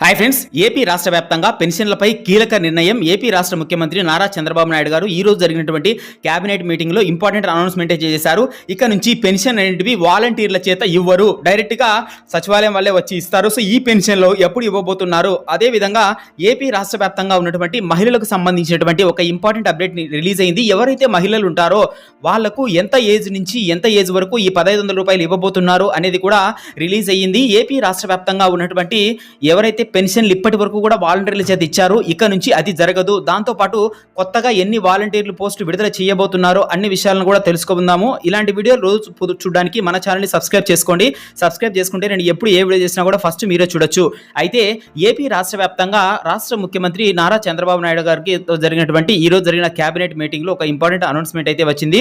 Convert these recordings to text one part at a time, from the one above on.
Hi friends AP రాష్ట్ర వ్యాప్తంగా పెన్షన్లపై కీలక నిర్ణయం ఏపీ రాష్ట్ర ముఖ్యమంత్రి నారా చంద్రబాబు నాయుడు గారు ఈ రోజు జరిగినటువంటి కేబినెట్ మీటింగ్లో ఇంపార్టెంట్ అనౌన్స్మెంట్ చేశారు. ఇక నుంచి పెన్షన్ అనేటివి వాలంటీర్ల చేత ఇవ్వరు. డైరెక్ట్గా సచివాలయం వల్లే వచ్చి ఇస్తారు. సో ఈ పెన్షన్లు ఎప్పుడు ఇవ్వబోతున్నారు? అదే విధంగా ఏపీ రాష్ట్ర వ్యాప్తంగా ఉన్నటువంటి మహిళలకు సంబంధించినటువంటి ఒక ఇంపార్టెంట్ అప్డేట్ రిలీజ్ అయింది. ఎవరైతే మహిళలు ఉంటారో వాళ్ళకు ఎంత ఏజ్ నుంచి ఎంత ఏజ్ వరకు ఈ పదహైదు వందల రూపాయలు ఇవ్వబోతున్నారు అనేది కూడా రిలీజ్ అయ్యింది. ఏపీ రాష్ట్ర వ్యాప్తంగా ఉన్నటువంటి ఎవరైతే పెన్షన్లు ఇప్పటి వరకు కూడా వాలంటీర్ల చేత ఇచ్చారు. ఇక నుంచి అది జరగదు. దాంతోపాటు కొత్తగా ఎన్ని వాలంటీర్లు పోస్టులు విడుదల చేయబోతున్నారో అన్ని విషయాలను కూడా తెలుసుకుందాము. ఇలాంటి వీడియో రోజు చూడడానికి మన ఛానల్ని సబ్స్క్రైబ్ చేసుకోండి. సబ్స్క్రైబ్ చేసుకుంటే నేను ఎప్పుడు ఏ వీడియో చేసినా కూడా ఫస్ట్ మీరే చూడొచ్చు. అయితే ఏపీ రాష్ట్ర వ్యాప్తంగా రాష్ట్ర ముఖ్యమంత్రి నారా చంద్రబాబు నాయుడు గారికి జరిగినటువంటి ఈ రోజు జరిగిన కేబినెట్ మీటింగ్లో ఒక ఇంపార్టెంట్ అనౌన్స్మెంట్ అయితే వచ్చింది.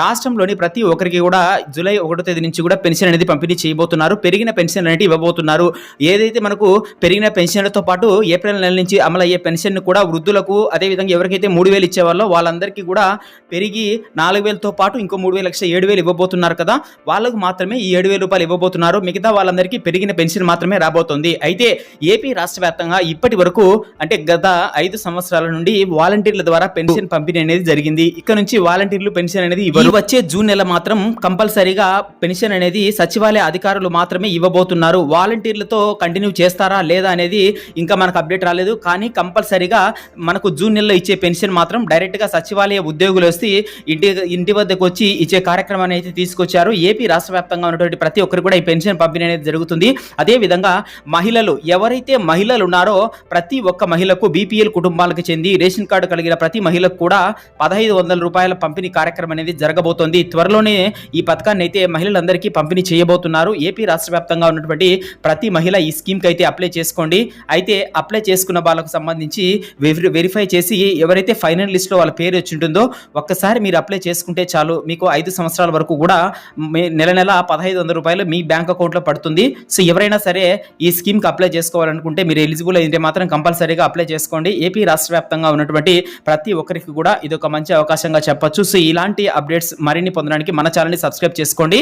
రాష్ట్రంలోని ప్రతి ఒక్కరికి కూడా జూలై ఒకటో తేదీ నుంచి కూడా పెన్షన్ అనేది పంపిణీ చేయబోతున్నారు. పెరిగిన పెన్షన్ అనేది ఇవ్వబోతున్నారు. ఏదైతే మనకు పెరిగిన పెన్షన్లతో పాటు ఏప్రిల్ నెల నుంచి అమలయ్యే పెన్షన్ కూడా వృద్ధులకు అదేవిధంగా ఎవరికైతే మూడు వేలు ఇచ్చేవాళ్ళో వాళ్ళందరికీ కూడా పెరిగి నాలుగు వేలతో పాటు ఇంకో మూడు వేల లక్ష ఏడు వేలు ఇవ్వబోతున్నారు కదా. వాళ్ళకు మాత్రమే ఈ ఏడు వేల రూపాయలు ఇవ్వబోతున్నారు. మిగతా వాళ్ళందరికీ పెరిగిన పెన్షన్ మాత్రమే రాబోతుంది. అయితే ఏపీ రాష్ట్ర వ్యాప్తంగా ఇప్పటి వరకు అంటే గత ఐదు సంవత్సరాల నుండి వాలంటీర్ల ద్వారా పెన్షన్ పంపిణీ అనేది జరిగింది. ఇక్కడ నుంచి వాలంటీర్లు పెన్షన్ అనేది ఇవ్వ ఈ వచ్చే జూన్ నెల మాత్రం కంపల్సరీగా పెన్షన్ అనేది సచివాలయ అధికారులు మాత్రమే ఇవ్వబోతున్నారు. వాలంటీర్లతో కంటిన్యూ చేస్తారా లేదా అనేది ఇంకా మనకు అప్డేట్ రాలేదు. కానీ కంపల్సరీగా మనకు జూన్ నెలలో ఇచ్చే పెన్షన్ మాత్రం డైరెక్ట్గా సచివాలయ ఉద్యోగులు వస్తే ఇంటి ఇంటి వద్దకు వచ్చి ఇచ్చే కార్యక్రమాన్ని అయితే తీసుకొచ్చారు. ఏపీ రాష్ట్ర వ్యాప్తంగా ఉన్నటువంటి ప్రతి ఒక్కరు కూడా ఈ పెన్షన్ పంపిణీ అనేది జరుగుతుంది. అదే విధంగా మహిళలు ఎవరైతే మహిళలు ఉన్నారో ప్రతి ఒక్క మహిళకు బీపీఎల్ కుటుంబాలకు చెంది రేషన్ కార్డు కలిగిన ప్రతి మహిళకు కూడా పదహైదు వందల రూపాయల పంపిణీ కార్యక్రమం అనేది జరగబోతోంది. త్వరలోనే ఈ పథకాన్ని అయితే మహిళలందరికీ పంపిణీ చేయబోతున్నారు. ఏపీ రాష్ట్ర వ్యాప్తంగా ఉన్నటువంటి ప్రతి మహిళ ఈ స్కీమ్కి అయితే అప్లై చేసుకోండి. అయితే అప్లై చేసుకున్న వాళ్ళకు సంబంధించి వెరిఫై చేసి ఎవరైతే ఫైనల్ లిస్ట్లో వాళ్ళ పేరు వచ్చి ఉంటుందో ఒక్కసారి మీరు అప్లై చేసుకుంటే చాలు. మీకు ఐదు సంవత్సరాల వరకు కూడా నెల నెల పదహైదు వందల రూపాయలు మీ బ్యాంక్ అకౌంట్లో పడుతుంది. సో ఎవరైనా సరే ఈ స్కీమ్కి అప్లై చేసుకోవాలనుకుంటే మీరు ఎలిజిబుల్ అయితే మాత్రం కంపల్సరీగా అప్లై చేసుకోండి. ఏపీ రాష్ట్ర వ్యాప్తంగా ఉన్నటువంటి ప్రతి ఒక్కరికి కూడా ఇది ఒక మంచి అవకాశంగా చెప్పొచ్చు. సో ఇలాంటి అప్డేట్స్ మరిన్ని పొందడానికి మన ఛానల్ని సబ్స్క్రైబ్ చేసుకోండి.